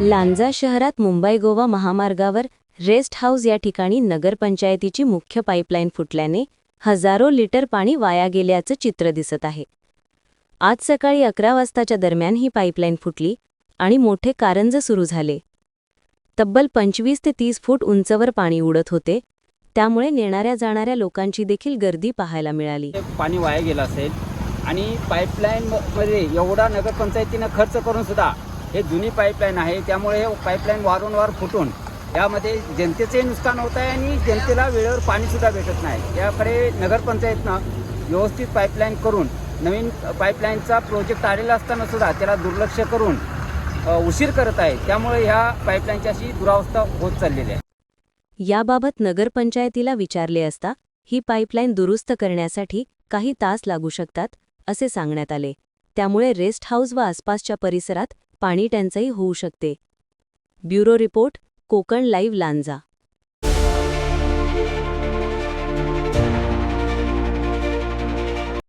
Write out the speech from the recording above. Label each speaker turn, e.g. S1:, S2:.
S1: लांजा शहरात मुंबई गोवा महामार्गावर rest house या ठिकाणी नगरपंचायतीची मुख्य पाईपलाईन फुटल्याने हजारो लिटर पाणी वाया गेल्याचं चित्र दिसत आहे. आज सकाळी अकरा वाजताच्या दरम्यान ही पाईपलाईन फुटली आणि मोठे कारंज सुरू झाले. तब्बल पंचवीस ते तीस फूट उंचवर पाणी उडत होते त्यामुळे नेणाऱ्या जाणाऱ्या लोकांची देखील गर्दी पाहायला मिळाली.
S2: पाणी वाया गेलं असेल आणि पाईपलाईन मध्ये एवढा नगरपंचायतीनं खर्च करून सुद्धा हे जुनी पाईपलाईन आहे त्यामुळे हे पाईपलाईन वारंवार फुटून यामध्ये जनतेचंही नुकसान होत आहे आणि जनतेला वेळेवर पाणीसुद्धा भेटत नाही. याकडे नगरपंचायतनं व्यवस्थित पाईपलाईन करून नवीन पाईपलाईनचा प्रोजेक्ट आलेला असताना सुद्धा त्याला दुर्लक्ष करून उशीर करत आहे. त्यामुळे ह्या पाईपलाईनच्याशी दुरावस्था होत चाललेली आहे.
S1: याबाबत नगरपंचायतीला विचारले असता ही पाईपलाईन दुरुस्त करण्यासाठी काही तास लागू शकतात असे सांगण्यात आले. त्यामुळे रेस्ट हाऊस व आसपासच्या परिसरात पाणी टंचाई होऊ शकते. Bureau report Konkan live Lanja.